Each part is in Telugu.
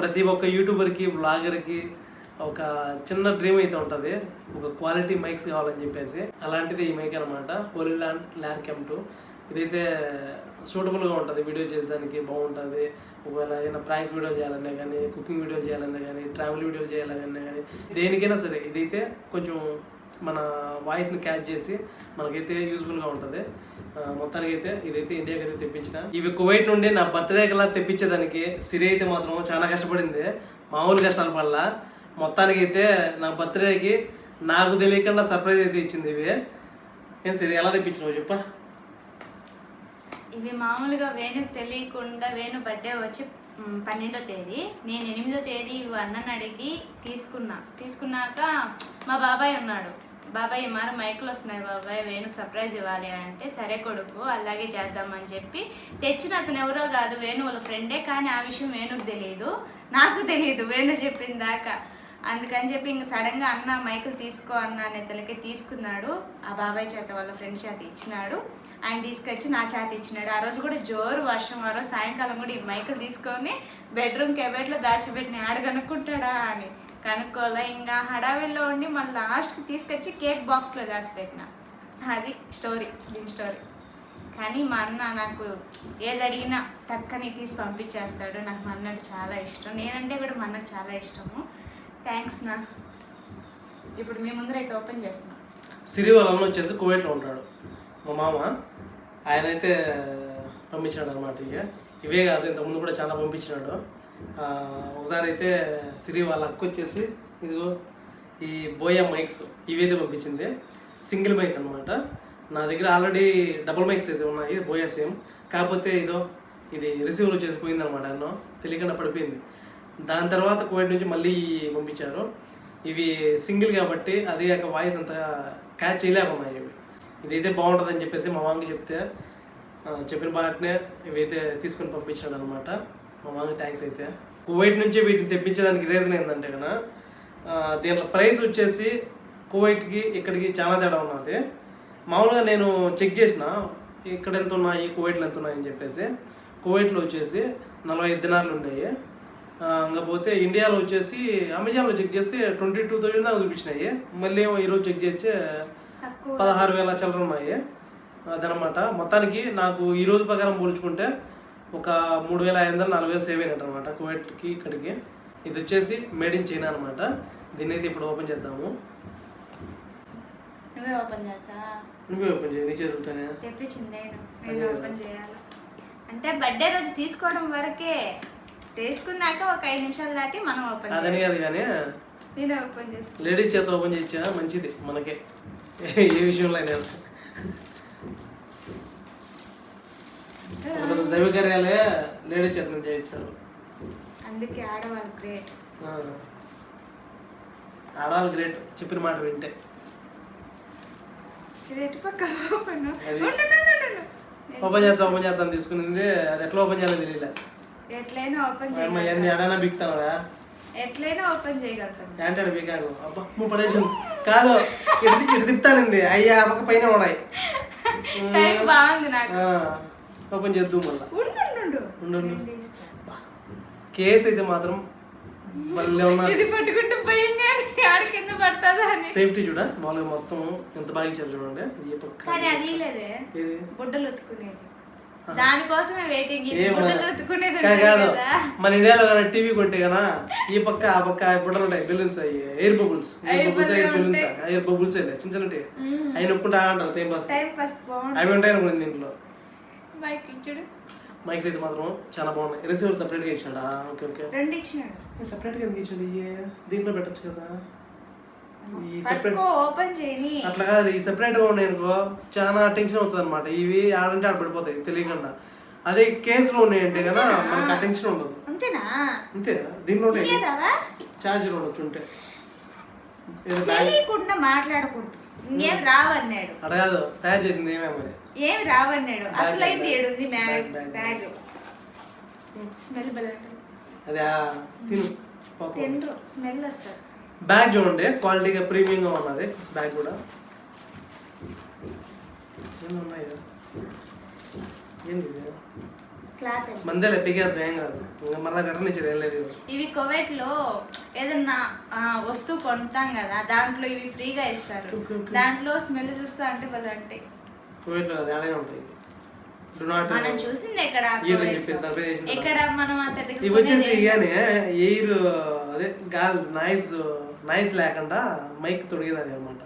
ప్రతి ఒక్క యూట్యూబర్కి బ్లాగర్కి ఒక చిన్న డ్రీమ్ అయితే ఉంటుంది. ఒక క్వాలిటీ మైక్స్ కావాలని చెప్పేసి. అలాంటిది ఈ మైక్ అనమాట Hollyland Lark M two. ఇదైతే సూటబుల్గా ఉంటుంది వీడియో చేసేదానికి బాగుంటుంది. ఒకవేళ ఏదైనా ప్రాంక్స్ వీడియో చేయాలన్నా కానీ కుకింగ్ వీడియో చేయాలన్నా కానీ ట్రావెల్ వీడియో చేయాలన్నా కానీ దేనికైనా సరే ఇదైతే కొంచెం మన వాయిస్ని క్యాచ్ చేసి మనకైతే యూస్ఫుల్గా ఉంటుంది. మొత్తానికి అయితే ఇదైతే ఇండియాకి అయితే తెప్పించిన. ఇవి కువైట్ నుండి నా బర్త్డే కల్లా తెప్పించేదానికి సిరి అయితే మాత్రం చాలా కష్టపడింది. మామూలు కష్టాల వల్ల మొత్తానికి అయితే నా బర్త్డేకి నాకు తెలియకుండా సర్ప్రైజ్ అయితే ఇచ్చింది ఇవి. ఏం సిరి ఎలా తెప్పించినావు చెప్పా. ఇవి మామూలుగా వేణుకు తెలియకుండా వేణు బర్త్డే వచ్చి పన్నెండో తేదీ. నేను ఎనిమిదో తేదీ ఇవి అన్నని అడిగి తీసుకున్నా. తీసుకున్నాక మా బాబాయ్ ఉన్నాడు. బాబాయ్ ఈ మరో మైకులు వస్తున్నాయి బాబాయ్ వేణుకు సర్ప్రైజ్ ఇవ్వాలి అంటే సరే కొడుకు అలాగే చేద్దామని చెప్పి తెచ్చిన అతను ఎవరో కాదు వేణు వాళ్ళ ఫ్రెండే కానీ ఆ విషయం వేణుకు తెలియదు నాకు తెలియదు వేణు చెప్పిన దాకా. అందుకని చెప్పి ఇంక సడన్గా అన్న మైకులు తీసుకో అన్న అనే తలకి తీసుకున్నాడు. ఆ బాబాయ్ చేత వాళ్ళ ఫ్రెండ్ చేత ఇచ్చినాడు. ఆయన తీసుకొచ్చి నా చేత ఇచ్చినాడు. ఆ రోజు కూడా జోరు వర్షం ఆ రోజు సాయంకాలం కూడా ఈ మైకులు తీసుకొని బెడ్రూమ్ కెబెట్లో దాచిపెట్టిన ఆడ కనుక్కుంటాడా అని. కనుక్కోలే ఇంకా హడావిడిలో ఉండి మళ్ళీ లాస్ట్కి తీసుకొచ్చి కేక్ బాక్స్లో దాచిపెట్టిన. అది స్టోరీ దీని స్టోరీ కానీ మా అన్న నాకు ఏది అడిగినా టక్కని తీసి పంపించేస్తాడు. నాకు మా అన్నకు చాలా ఇష్టం. నేనంటే కూడా మా అన్నకు చాలా ఇష్టము. థ్యాంక్స్ నా. ఇప్పుడు మీ ముందర అయితే ఓపెన్ చేస్తున్నాం. సిరి వచ్చేసి కువైట్లో ఉంటాడు. మా మామ ఆయన అయితే పంపించాడు అనమాట ఇక ఇవే కాదు ఇంతకుముందు కూడా చాలా పంపించినాడు. ఒకసారి అయితే సిరి వాళ్ళ అక్క వచ్చేసి ఇదిగో ఈ బోయా మైక్స్ ఇవైతే పంపించింది. సింగిల్ మైక్ అనమాట నా దగ్గర ఆల్రెడీ డబుల్ మైక్స్ అయితే ఉన్నాయి బోయా సేమ్. కాకపోతే ఇదో ఇది రిసీవర్ వచ్చేసి పోయిందనమాట ఎన్నో తెలియకుండా పడిపోయింది. దాని తర్వాత కోవిడ్ నుంచి మళ్ళీ పంపించారు. ఇవి సింగిల్ కాబట్టి అది కాక వాయిస్ అంత క్యాచ్ చేయలేకున్నాయి ఇవి. ఇదైతే బాగుంటుందని చెప్పేసి మా వాంగి చెప్తే చెప్పిన బాటనే ఇవైతే తీసుకొని పంపించాడు అనమాట మా మామకి థ్యాంక్స్ అయితే. కువైట్ నుంచి వీటిని తెప్పించడానికి రీజన్ ఏంటంటే కన్నా దీంట్లో ప్రైస్ వచ్చేసి కువైట్కి ఇక్కడికి చాలా తేడా ఉన్నది. మామూలుగా నేను చెక్ చేసిన ఇక్కడ ఎంత ఉన్నాయి కువైట్లో ఎంత ఉన్నాయని చెప్పేసి కువైట్లో వచ్చేసి నలభై ఐదు దినాలు ఉన్నాయి ఆ, ఇంకా పోతే ఇండియాలో వచ్చేసి అమెజాన్లో చెక్ చేస్తే ట్వంటీ టూ థౌజండ్ దాకా చూపించినాయి. మళ్ళీ ఏమో ఈరోజు చెక్ చేస్తే పదహారు వేల చిల్లర ఉన్నాయి. అదనమాట. మొత్తానికి నాకు ఈ రోజు ప్రకారం పోల్చుకుంటే ఒక మూడు వేల ఐదు వందలు నాలుగు వేలు సేవ్ అయినట్టు అనమాట కువైట్కి ఇక్కడికి. ఇది వచ్చేసి మేడ్ ఇన్ చైనా అనమాట దీన్ని అయితే ఇప్పుడు ఓపెన్ చేద్దాము. నువ్వే ఓపెన్ చేయొచ్చా? నువ్వే ఓపెన్ చేయి నీ చదువుతానే తెప్పించింది నేను. నేను ఓపెన్ చేయాలి? అంటే బర్త్డే రోజు తీసుకోవడం వరకే తీసుకున్నాక ఒక ఐదు నిమిషాలు దాటి మనం ఓపెన్ అదని కాదు కానీ నేను ఓపెన్ చేస్తాను లేడీస్ చేత ఓపెన్ చేయొచ్చా మంచిది మనకే. ఏ విషయంలో అయినా. కొందరు దైవ కార్యాలే లేడీస్ చేత నుంచి చేయించారు. అందుకే ఆడవాళ్ళు గ్రేట్. ఆడవాళ్ళు గ్రేట్ చెప్పిన మాట వింటే. ఇది ఎటు పక్క? ఓపెన్. చేస్తా. ఓపెన్ తీసుకునింది. అది ఎట్లా ఓపెన్ చేయాలో తెలియలే. ఎట్లయినా ఓపెన్ చేయగలుగుతాం. ఎడైనా బిక్తావా? ఎట్లయినా ఓపెన్ చేయగలుగుతాం. ఏంటాడు బీకాకు. అబ్బా నువ్వు పడేసి కాదు ఇటు అయ్యా పక్క పైన ఉన్నాయి. టైం బాగుంది నాకు. ఓపెన్ చేద్దాం మళ్ళా. కేసు అయితే మాత్రం సేఫ్టీ చూడ మామూలుగా మొత్తం ఎంత బాగా ఇచ్చారు చూడండి. పక్క దానికోసమే వెయిటింగ్ కాదు మన ఇండియాలో కానీ టీవీ కొంటే కదా ఈ పక్క ఆ పక్క బుట్టలు ఉంటాయి. బెలూన్స్ అయ్యి air bubbles. Bubbles balloons. Air bubbles అయితే చిన్న చిన్నటి మ్మ్. అవి నొక్కుంటా అంటారు టైం పాస్ అవి ఉంటాయి అనుకోండి దీంట్లో మైక్ చూడు మైక్స్ అయితే మాత్రం చాలా బాగున్నాయి. రిసీవర్ సపరేట్గా ఇచ్చాడా? ఓకే ఓకే రెండు ఇచ్చినాడు. సపరేట్గా ఎందుకు ఇచ్చాడు? ఇయ్యే? దీంట్లో పెట్టొచ్చు కదా. ఈ సెపరేట్ ఓపెన్ చేయని అట్లా కాదు ఈ సెపరేట్గా ఉన్నాయి అనుకో చాలా టెన్షన్ అవుతుంది అనమాట ఇవి ఆడంటే ఆడ పడిపోతాయి తెలియకుండా. అదే కేసులో ఉన్నాయంటే కదా మనకు ఆ టెన్షన్ ఉండదు. అంతేనా? అంతే ఇంకేదావా? ఛార్జర్ ఉండొచ్చు ఉంటే. తెలియకుండా మాట్లాడకూడదు. ఇంకేం రావన్నాడు. అడ కాదు తయారు చేసింది ఏమే మరి? ఏం రావన్నాడు. అసలైంది bag. ఏడుంది బ్యాగ్ బ్యాగ్ స్మెల్ అదే తిను. తినరు స్మెల్ వస్తుంది. బ్యాగ్ చూడండి క్వాలిటీగా ప్రీమియంగా ఉన్నది బ్యాగ్ కూడా. ఏమి ఉన్నాయి? ఏంది? క్లాత్ మందేలే పిగేస్ ఏం కాదు. ఇంకా మళ్ళీ రిటర్న్ ఇచ్చారు ఏం లేదు ఇవి కువైట్లో ఏదన్నా వస్తువు కొంటాం కదా దాంట్లో ఇవి ఫ్రీగా ఇస్తారు. దాంట్లో స్మెల్ చూస్తా అంటే వాళ్ళు అంటే. కువైట్లో అది ఆడే ఉంటాయి. డు నాట్ మనం చూసింది ఎక్కడ మనం పెద్దగా ఇవి వచ్చేసి కొనేది ఇగానే ఎయిర్ అదే గాలి నాయిస్ నాయిస్ లేకుండా మైక్ తొడిగేదాన్ని అనమాట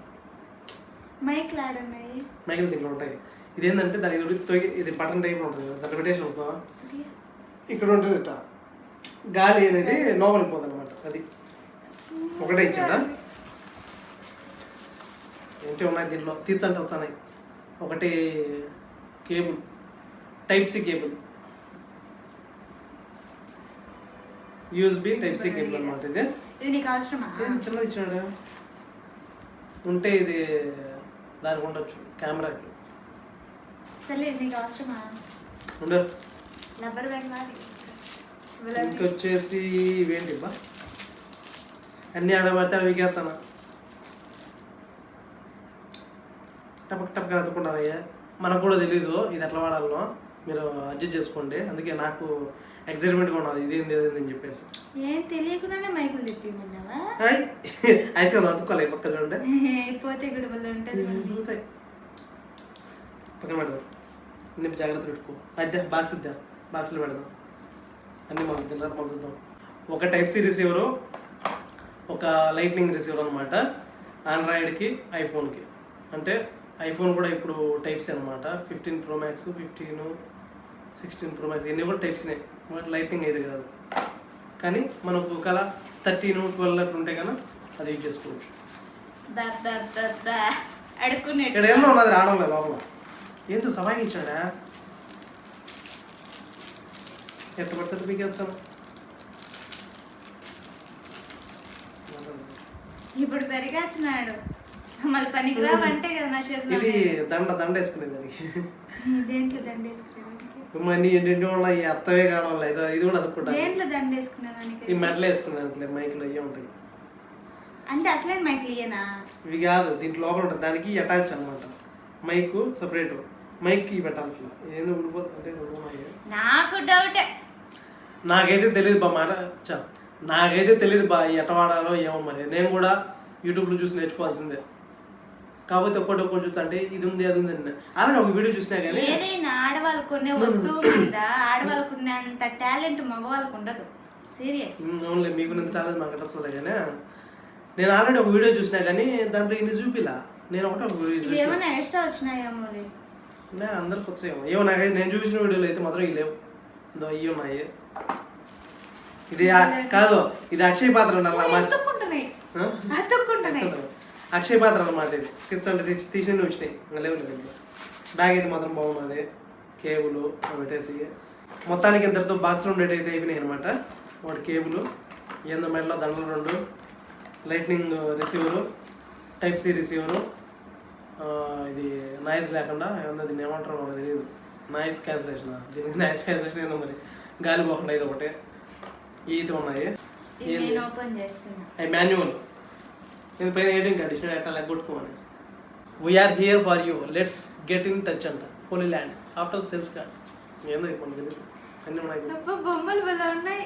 మైక్ లాడున్నాయి. మైకులు దీంట్లో ఉంటాయి. ఇదేంటంటే దాని తొగి ఇది బటన్ టైప్ ఉంటుంది కదా దాంట్లో పెట్టేసి అనుకో ఇక్కడ ఉంటుంది ఇట్లా. గాలి అనేది లోపలికి పోతుంది అనమాట అది. ఒకటే ఇచ్చాడా? ఏంటి ఉన్నాయి దీంట్లో తీర్చంటే వచ్చాయి ఒకటి cable type C cable. USB type C cable అనమాట ఇది. ఇది నీకు అవసరమా? ఏం చిన్నది ఇచ్చాడు ఉంటే ఇది దానికి ఉండొచ్చు కెమెరాకి. సరే ఇది నీకు అవసరమా ఉండు. రబ్బర్ బ్యాండ్ వాడి ఇంకొచ్చేసి ఇవేంటి బా అన్నీ ఆడబడితే అవి వీకేస్తాను టపక్ టపక్ అతుకుంటానయ్యా మనకు కూడా తెలీదు ఇది ఎట్లా వాడాలనో. మీరు అడ్జస్ట్ చేసుకోండి. అందుకే నాకు ఎగ్జైట్మెంట్గా ఉన్నది. ఇదేంది ఇదేంది అని చెప్పేసి. ఏం తెలియకుండానే మైకులు తెప్పిమన్నావా? ఐస్ కదా అతుక్కోవాలి పక్క చూడండి. పోతే కూడా ఉంటుంది. పక్కన పెడదాం. అన్ని జాగ్రత్త పెట్టుకో. అద్దె బాక్స్ ఇద్దా. బాక్స్లో పెడదాం. అన్ని మనం తర్వాత మనం చూద్దాం. ఒక టైప్ సి రిసీవరు ఒక లైట్నింగ్ రిసీవర్ అనమాట ఆండ్రాయిడ్కి ఐఫోన్కి అంటే ఐఫోన్ కూడా ఇప్పుడు టైప్స్ అనమాట fifteen pro max fifteen sixteen pro max ఇవన్నీ కూడా టైప్స్నే లైట్నింగ్ అయితే కాదు. కానీ మనకు ఒకవేళ థర్టీన్ ట్వెల్వ్ అట్లా ఉంటే కన్నా అది యూజ్ చేసుకోవచ్చు. ఇక్కడ ఉన్నది రావడం లోపల. ఏందో ఇచ్చాడా? ఎట్ట పడితే మీకు వెళ్తాం ఇప్పుడు పెరిగాల్సినాడు మళ్ళీ పనికిరావంటే కదా నా చేతిలో ఇది దండ దండ వేసుకునే దానికి. దేంట్లో దండేసుకునేదానికి మనీ ఏంటంటే ఉన్నాయి అత్తవే కావడం లేదు ఇది కూడా అదుకుంటా దేంట్లో దండేసుకునేదానికి ఈ మెడలు వేసుకునే దాంట్లో మైకులు అయ్యే ఉంటాయి అంటే అసలైన మైక్ ఇయ్యనా? ఇవి కాదు దీంట్లో లోపల ఉంటుంది. దానికి అటాచ్ అనమాట మైక్ సపరేట్. మైక్ పెట్టాలి ఏందో ఊడిపోతుంది అంటే ఉన్నాయి. నాకు డౌటే. నాకైతే తెలియదు బా చ నాకైతే తెలియదు బా ఎట్ట వాడాలో ఏమో మరి. నేను కూడా యూట్యూబ్లో చూసి నేర్చుకోవాల్సిందే. కాకపోతే ఒక్కటి ఒక్కటి చూసి అంటే ఇది ఉంది అది ఉంది అని. అలానే ఒక వీడియో చూసినా కానీ ఏదైనా ఆడవాళ్ళు కొనే వస్తువు మీద ఆడవాళ్ళకు ఉన్నంత టాలెంట్ మగవాళ్ళకు ఉండదు. సీరియస్. ఓన్లీ మీకు ఇంత టాలెంట్ నాకు అసలు కానీ నేను ఆల్రెడీ ఒక వీడియో చూసినా కానీ దాంట్లో ఇన్ని చూపిలా. నేను ఒకటే ఒక వీడియో చూసిన. ఏమైనా ఎక్స్ట్రా వచ్చినాయేమో అందరికి వచ్చాయేమో ఏమో. నాకైతే నేను చూసిన వీడియోలో అయితే మాత్రం ఇవి లేవు ఇదో ఇవి ఉన్నాయి ఇది కాదు ఇది అక్షయ పాత్ర. అక్షయ పాత్ర అన్నమాట ఇది. తెచ్చంటే తెచ్చి తీసి వచ్చినాయి లేవు. బ్యాగ్ అయితే మాత్రం బాగున్నది. కేబుల్ పెట్టేసి. మొత్తానికి ఇంతటితో బాక్స్ రెండు అయితే అయిపోయినాయి అనమాట ఒకటి కేబుల్ ఏందో మెడలో దండలు రెండు lightning receiver type C receiver ఇది నాయిస్ లేకుండా ఏమన్నా దీన్ని ఏమంటారో మనకు తెలియదు నాయిస్ క్యాన్సిలేషన్ దీనికి నాయిస్ క్యాన్సిలేషన్ ఏందో మరి. గాలి పోకుండా ఇది ఒకటే. ఈత ఉన్నాయి. నేను అవి మాన్యువల్ ఇది పైన ఎయిటింగ్ కండిషన్ ఎట్లా లెగ్గొట్టుకోమని we're here for you let's get in touch అంట. Holi land after sales card ఏందో మనకి తెలియదు అన్నీ ఉన్నాయి బొమ్మలు ఉన్నాయి.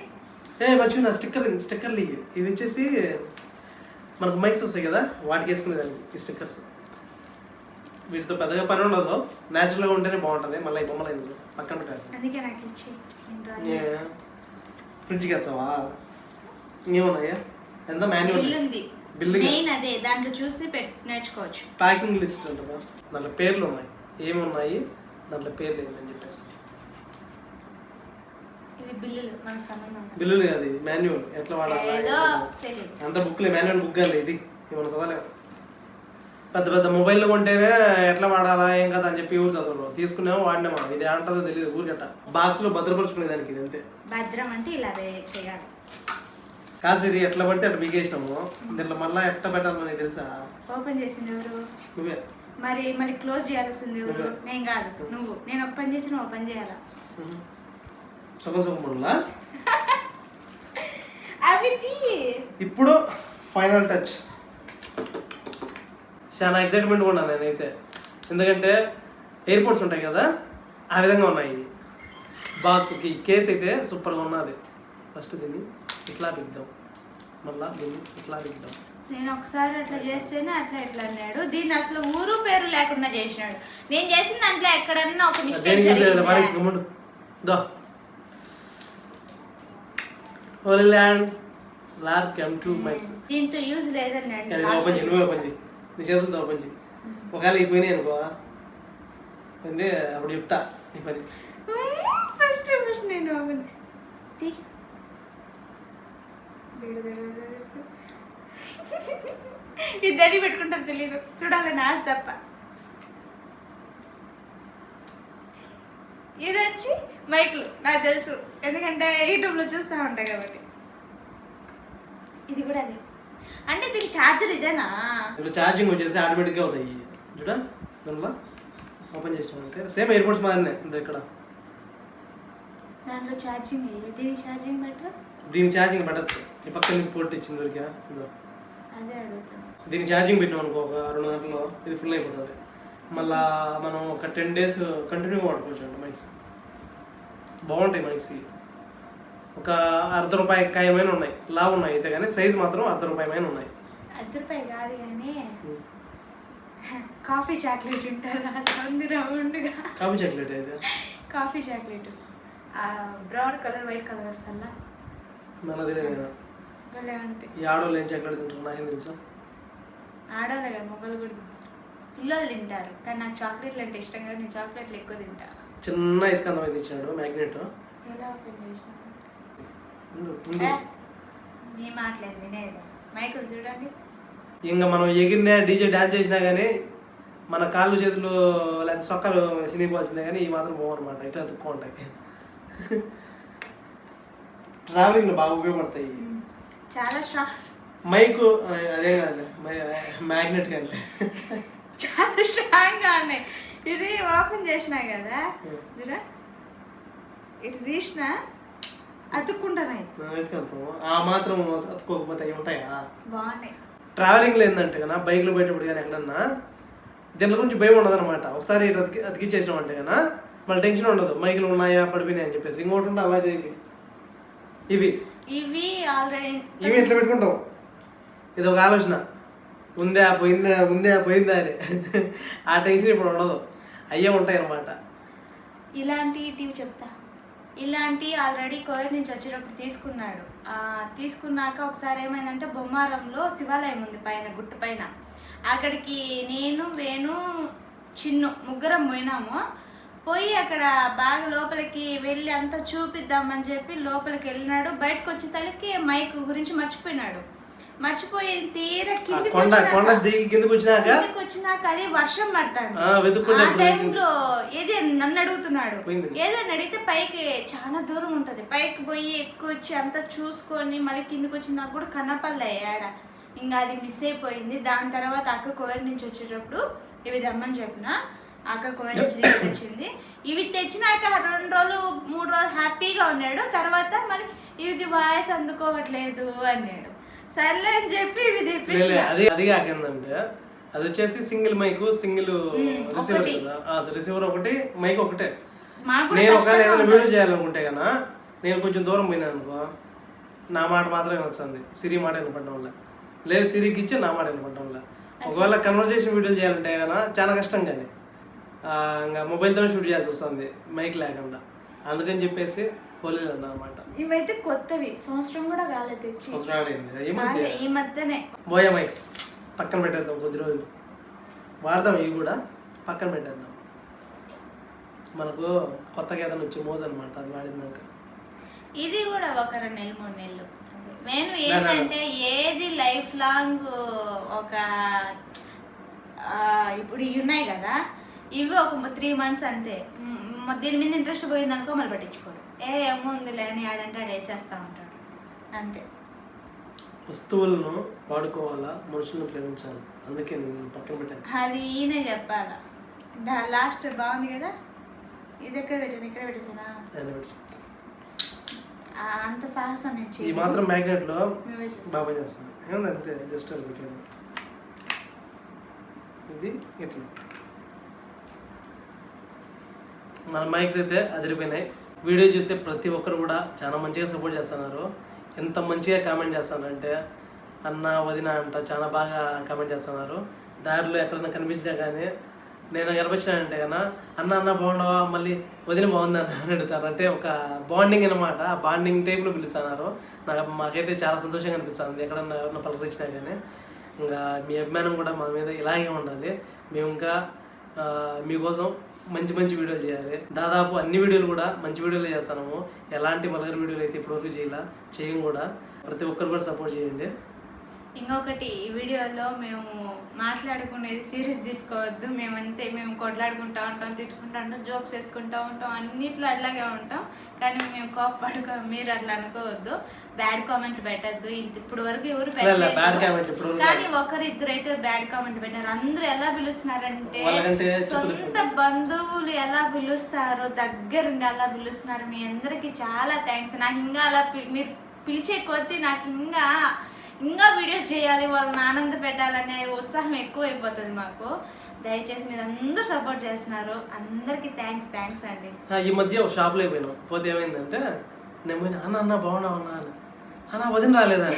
ఏ మర్చిపోయిన స్టిక్కర్ స్టిక్కర్లు ఇవి ఇవి వచ్చేసి మనకు మైక్స్ వస్తాయి కదా? వాటికి వేసుకునేదాన్ని ఈ స్టిక్కర్స్ వీటితో పెద్దగా పని ఉండదు. న్యాచురల్గా ఉంటేనే బాగుంటుంది. మళ్ళీ ఈ బొమ్మలు ఎందుకు? పక్కన పెట్టాలి. అందుకే నాకు ఇచ్చి. నేను డ్రా చేస్తా. ఫ్రిడ్జ్కి వచ్చావా ఏమున్నాయా ఎంత మాన్యువల్ బిల్లు మెయిన్ అదే. దాంట్లో చూసి నేర్చుకోవచ్చు. ప్యాకింగ్ లిస్ట్ అంటారా దాంట్లో పేర్లు ఉన్నాయి. ఏమి ఉన్నాయి దాంట్లో పేర్లు ఏంటని చెప్పేసి. బిల్లులు. కాదు ఇది. మాన్యువల్ ఎట్లా వాడాలి? అంత బుక్లే మాన్యువల్ బుక్ కాదు ఇది. ఏమన్నా చదవలేము పెద్ద పెద్ద మొబైల్లో కొంటేనే ఎట్లా వాడాలా ఏం కదా అని చెప్పి యూజ్ చదవరు తీసుకున్నామో వాడినామా ఇది అంటుందో తెలియదు ఊరికట్ట. బాక్స్లో భద్రపరుచుకునే దానికి ఇది అంతే. భద్రం అంటే ఇలా చేయాలి. ఇది ఎట్లా పడితే అట్లా బిగేసినాము దీంట్లో మళ్ళీ ఎట్లా పెట్టాలో నీకు తెలుసా? ఓపెన్ చేసింది ఎవరు? నువ్వే. మరి మళ్ళీ క్లోజ్ చేయాల్సింది ఎవరు? నేను కాదు నువ్వు. నేను ఒక పని చేసి నువ్వు పని చేయాలా సుఖ సుఖములా అవి. ఇప్పుడు ఫైనల్ టచ్. చాలా ఎక్సైట్మెంట్గా ఉన్నాను నేనైతే. ఎందుకంటే ఎయిర్పోర్ట్స్ ఉంటాయి కదా ఆ విధంగా ఉన్నాయి. బాక్స్కి కేస్ అయితే సూపర్గా ఉన్నది. ఫస్ట్ దీన్ని ఇట్లా బిగ్దాం మళ్ళా దీన్ని ఇట్లా బిగ్దాం నేను ఒకసారి అట్లా చేస్తేనే అట్లా ఇట్లా అన్నాడు. దీన్ని అసలు ఊరు పేరు లేకుండా చేసినాడు. నేను చేసిన దాంట్లో ఎక్కడన్నా ఒక మిస్టేక్ దో. Hollyland Lark M two mics దీంతో యూజ్ లేదన్నాడు. ఓపెన్ చేయి ఓపెన్ చేయి. నీ చేతులతో ఓపెన్ ఒకవేళ అయిపోయినాయి అనుకో. అంటే అప్పుడు చెప్తా నీ పని. ఫస్ట్ ఫస్ట్ నేను ఓపెన్ ఇద్దరిని పెట్టుకుంటారు తెలీదు. చూడాలి నాస్ తప్ప. ఇది వచ్చి మైకులు. నాకు తెలుసు. ఎందుకంటే యూట్యూబ్లో చూస్తూ ఉంటాయి కాబట్టి. ఇది కూడా అదే. అంటే దీని ఛార్జర్ ఇదేనా? ఇప్పుడు ఛార్జింగ్ వచ్చేసి ఆటోమేటిక్గా అవుతాయి. చూడ దానిలో ఓపెన్ చేసినామంటే సేమ్ ఎయిర్పోర్ట్స్ మాదిరినే ఇంత ఇక్కడ. దాంట్లో ఛార్జింగ్ దీని ఛార్జింగ్ బెటర్ దీని ఛార్జింగ్ పెట్టద్దు ఈ పక్కన నీకు పోర్ట్ ఇచ్చింది దొరికా ఇదో అదే అడుగుతాను దీనికి ఛార్జింగ్ పెట్టినాం అనుకో ఒక రెండు గంటల్లో ఇది ఫుల్ అయిపోతుంది. మళ్ళా మనం ఒక టెన్ డేస్ కంటిన్యూగా వాడుకోవచ్చు అండి మైక్స్ బాగుంటాయి మైక్స్. ఒక అర్ధ రూపాయి కాయమైన ఉన్నాయి. లావు ఉన్నాయి అయితే కానీ సైజ్ మాత్రం అర్ధ రూపాయమైన ఉన్నాయి. అర్ధ రూపాయి కాదు కానీ కాఫీ చాక్లెట్ ఉంటుంది రౌండ్గా కాఫీ చాక్లెట్ అయితే? Coffee chocolate. Brown colour white colour వస్తుందా మన తెలియదు కదా భలే ఉంటాయి. ఈ ఆడవాళ్ళు ఏం చాక్లెట్ తింటారు? నాకేం తెలుసా. ఆడవాళ్ళే కదా మొబైల్ కూడా. పిల్లలు తింటారు కానీ నాకు చాక్లెట్లు అంటే ఇష్టం కాబట్టి నేను చాక్లెట్లు ఎక్కువ తింటా. చిన్న ఇస్కందం అయితే ఇచ్చాడు మ్యాగ్నెట్. ఎలా ఓపెన్ చేసిన. నీ మైకులు చూడండి. ఇంకా మనం ఎగిరినా డీజే డాన్స్ చేసినా కానీ మన కాళ్ళు చేతులు లేదా సొక్కలు చినిగిపోవాల్సిందే కానీ ఈ మాత్రం పోవన్నమాట. ఇట్లా తక్కువ ఉంటాయి ట్రావెలింగ్లో బాగా ఉపయోగపడతాయి. చాలా స్ట్రాంగ్ మైక్ అదే కాదు మ్యాగ్నెట్ కానీ చాలా స్ట్రాంగ్గా ఉన్నాయి. ఇది ఓపెన్ చేసినా కదా? ఇటు తీసిన. అతుక్కుంటున్నాయి ఆ మాత్రం అతుక్కోకపోతే అవి ఉంటాయా? బాగున్నాయి. ట్రావెలింగ్లో ఏంటంటే కదా బైక్లో పోయేటప్పుడు కానీ ఎక్కడన్నా దీని గురించి భయం ఉండదు అనమాట ఒకసారి అతికి అతికిచ్చేసినామంటే కదా మళ్ళీ టెన్షన్ ఉండదు. మైకులు ఉన్నాయా పడిపోయినాయి అని చెప్పేసి. ఇంకోటి ఉంటే అలా చేయి. ఇవి. ఇవి ఆల్రెడీ ఇవి ఎట్లా పెట్టుకుంటాం ఇది ఒక ఆలోచన. ఉందా పోయిందా ఉందా పోయిందా అని. ఆ టెన్షన్ ఇప్పుడు ఉండదు. అయ్యే ఉంటాయి అన్నమాట ఇలాంటి టీవీ చెప్తా. ఇలాంటి ఆల్రెడీ కోవిడ్ నుంచి వచ్చేటప్పుడు తీసుకున్నాడు. తీసుకున్నాక ఒకసారి ఏమైందంటే బొమ్మారంలో శివాలయం ఉంది పైన గుట్టు పైన. అక్కడికి నేను వేణు చిన్ను ముగ్గురం పోయినాము. పోయి అక్కడ బాగా లోపలికి వెళ్ళి అంతా చూపిద్దామని చెప్పి లోపలికి వెళ్ళినాడు. బయటకు వచ్చే తలకి మైక్ గురించి మర్చిపోయినాడు. మర్చిపోయి తీరా కిందికి కొండ కొండ వచ్చినాక దిగి కిందకు వచ్చినాక కిందికి వచ్చినాక అది వర్షం పడతాను ఆ, టైంలో ఏది నన్ను అడుగుతున్నాడు. ఏదని అడిగితే పైకి చాలా దూరం ఉంటది. పైకి పోయి ఎక్కువ వచ్చి అంతా చూసుకొని మళ్ళీ కిందికి వచ్చి నాకు కూడా కనపల్లే ఆడ ఇంకా అది మిస్ అయిపోయింది. దాని తర్వాత అక్క కోవిడ్ నుంచి వచ్చేటప్పుడు ఇవి దమ్మని చెప్పిన. అక్క కోవిడ్ నుంచి తీసుకొచ్చింది. ఇవి తెచ్చినాక రెండు రోజులు మూడు రోజులు హ్యాపీగా ఉన్నాడు. తర్వాత మళ్ళీ ఇది వాయిస్ అందుకోవట్లేదు అన్నాడు. సర్లే అని చెప్పి ఇవి తెప్పించిన. అది అది కాకేందంటే అది వచ్చేసి single mic single receiver receiver ఒకటి. మైక్ ఒకటే. నేను ఒకవేళ ఏదైనా. వీడియో చేయాలనుకుంటే కన్నా నేను కొంచెం దూరం పోయినాను అనుకో నా మాట మాత్రమే వస్తుంది. సిరి మాట వినపడడం వల్ల. లేదు సిరికి ఇచ్చి నా మాట వినపడడం వల్ల. ఒకవేళ కన్వర్జేషన్ వీడియో చేయాలంటే కన్నా చాలా కష్టం కానీ. ఇంకా మొబైల్తోనే షూట్ చేయాల్సి వస్తుంది మైక్ లేకుండా. అందుకని చెప్పేసి పోలేదు అన్నమాట ఇవైతే కొత్తవి. సంవత్సరం కూడా కాలేదు తెచ్చి. ఈ మధ్య కాలే, ఈ మధ్యనే. బోయా మైక్స్ పక్కన పెట్టేద్దాం కొద్ది రోజులు. వాడదాం ఇవి కూడా. పక్కన పెట్టేద్దాం. మనకు కొత్తగా ఏదైనా వచ్చి మోజ్ అనమాట అది వాడినాక. ఇది కూడా ఒక రెండు నెలలు మూడు నెలలు. నేను. ఏంటంటే ఏది లైఫ్ లాంగ్ ఒక ఇప్పుడు ఇవి ఉన్నాయి కదా ఇవి ఒక త్రీ మంత్స్ అంతే. దీని మీద ఇంట్రెస్ట్ పోయింది అనుకో మళ్ళీ పట్టించుకోడు ఏ ఏమో ఉందిలే అని ఆడంటే ఆడ వేసేస్తా ఉంటాడు. అంతే. వస్తువులను వాడుకోవాలా? మనుషులను ప్రేమించాలి? అందుకే నేను పక్కన పెట్టాను. అది ఈయన చెప్పాలా? లాస్ట్ బాగుంది కదా? ఇది ఎక్కడ పెట్టాను? ఇక్కడ పెట్టేసానా అంత సాహసం నేను ఈ. మాత్రం మ్యాగ్నెట్లో. బాగా చేస్తుంది ఏముంది అంతే? జస్ట్ అది పెట్టాను ఇది ఇట్లా. మన మైక్స్ అయితే అదిరిపోయినాయి. వీడియో చూసే ప్రతి ఒక్కరు కూడా చాలా మంచిగా సపోర్ట్ చేస్తున్నారు. ఎంత మంచిగా కామెంట్ చేస్తానంటే అన్న వదిన అంట చాలా బాగా కామెంట్ చేస్తున్నారు. దారిలో ఎక్కడైనా కనిపించినా కానీ నేను కనిపించానంటే కన్నా అన్న అన్న బాగుండవా మళ్ళీ వదిన బాగుందా? అని అడుగుతారు. అంటే ఒక బాండింగ్ అనమాట ఆ బాండింగ్ టైప్లో పిలుస్తున్నారు. నాకు మాకైతే చాలా సంతోషంగా అనిపిస్తుంది. ఎక్కడన్నా ఎవరన్నా పలకరించినా కానీ. ఇంకా మీ అభిమానం కూడా మా మీద ఇలాగే ఉండాలి. మేము ఇంకా మీకోసం మంచి మంచి వీడియోలు చేయాలి. దాదాపు అన్ని వీడియోలు కూడా మంచి వీడియోలు చేస్తాము ఎలాంటి వల్గర్ వీడియోలు అయితే ఇప్పటివరకు చేయాల. చేయం కూడా. ప్రతి ఒక్కరు కూడా సపోర్ట్ చేయండి. ఇంకొకటి ఈ వీడియోలో మేము మాట్లాడుకునేది సీరియస్ తీసుకోవద్దు మేమంతే మేము కొట్లాడుకుంటా ఉంటాం తిట్టుకుంటా ఉంటాం జోక్స్ వేసుకుంటా ఉంటాం అన్నిట్లో అట్లాగే ఉంటాం. కానీ మేము కోపడుకో మీరు అట్లా అనుకోవద్దు. బ్యాడ్ కామెంట్లు పెట్టద్దు. ఇప్పుడు వరకు ఎవరు పెట్టలేదు. కానీ ఒకరు ఇద్దరు అయితే బ్యాడ్ కామెంట్ పెట్టారు. అందరూ ఎలా పిలుస్తున్నారంటే సొంత బంధువులు ఎలా పిలుస్తారో దగ్గరుండి అలా పిలుస్తున్నారు. మీ అందరికి చాలా థ్యాంక్స్ నాకు ఇంకా అలా మీరు పిలిచే కొద్దీ నాకు ఇంకా ఇంకా వీడియోస్ చేయాలి వాళ్ళని ఆనంద పెట్టాలనే ఉత్సాహం ఎక్కువ అయిపోతుంది మాకు. దయచేసి మీరు అందరూ సపోర్ట్ చేస్తున్నారు. అందరికీ థ్యాంక్స్ థ్యాంక్స్ అండి. ఈ మధ్య ఒక షాప్లో పోయినాం. పోతే ఏమైందంటే నేను పోయినా అన్న అన్న బాగున్నావు అన్న? అని. అన్న వదిన రాలేదా?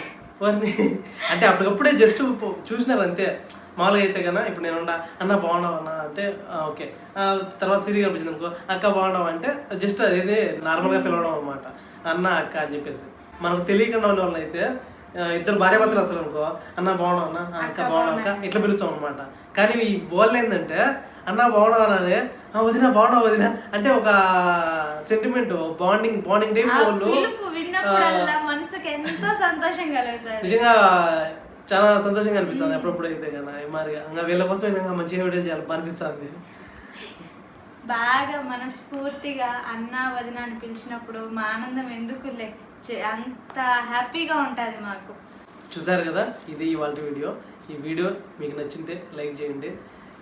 వారిని అంటే అప్పటికప్పుడే జస్ట్ చూసినారు అంతే. మామూలుగా అయితే కన్నా ఇప్పుడు నేను ఉండా అన్న బాగున్నావు అన్న? అంటే ఓకే. తర్వాత సిరి కనిపించింది అనుకో అక్క బాగున్నావు? అంటే జస్ట్ అదేది నార్మల్గా పిలవడం అనమాట అన్న అక్క అని చెప్పేసి. మనకు తెలియకుండా ఉన్న వాళ్ళైతే అయితే ఇద్దరు భార్య భర్తలు వస్తారు అనుకో. అన్న బాగున్నావు అన్న? అక్క బాగున్నావు అక్క? ఇట్లా పిలుచాం అనమాట కానీ ఈ వాళ్ళు ఏంటంటే అన్న బాగున్నావు అని "ఆ, వదిన బాగున్నావు వదిన అంటే ఒక సెంటిమెంట్ బాండింగ్ బాండింగ్ టైప్ వాళ్ళు విన్నప్పుడల్లా మనసుకి ఎంతో సంతోషం కలుగుతుంది నిజంగా చాలా సంతోషంగా అనిపిస్తుంది అప్పుడప్పుడు అయితే కదా మరి ఇంకా వీళ్ళ కోసం ఇంకా మంచిగా వీడియో చేయాలి అనిపిస్తుంది. బాగా మనస్ఫూర్తిగా అన్న వదిన అని పిలిచినప్పుడు మా ఆనందం ఎందుకు లే అంత హ్యాపీగా ఉంటుంది మాకు. చూసారు కదా? ఇది ఇవాళ వీడియో. ఈ వీడియో మీకు నచ్చింటే లైక్ చేయండి.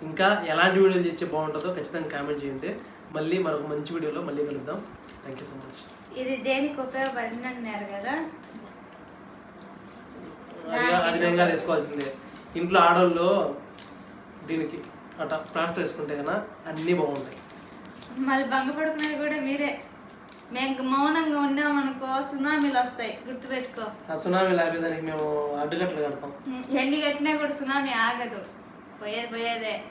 ఇంకా ఎలాంటి వీడియోలు చేస్తే బాగుంటుందో ఖచ్చితంగా కామెంట్ చేయండి. మళ్ళీ మరొక మంచి వీడియోలో మళ్ళీ కలుద్దాం. థ్యాంక్ యూ సో మచ్ ఇది దేనికి ఉపయోగపడింది అన్నారు కదా అది నేను వేసుకోవాల్సిందే. ఇంట్లో ఆడవాళ్ళు దీనికి అట్లా ప్రార్థన వేసుకుంటే కన్నా అన్నీ బాగుంటాయి. మళ్ళీ భంగపడుకునేది కూడా మీరే. మేము మౌనంగా ఉన్నామనుకో సునామీలు వస్తాయి. గుర్తుపెట్టుకో. ఆ సునామీ లాగేదానికి మేము అడ్డుకట్లు కడతాం. ఎన్ని కట్టినా కూడా సునామీ ఆగదు. పోయేది పోయేదే.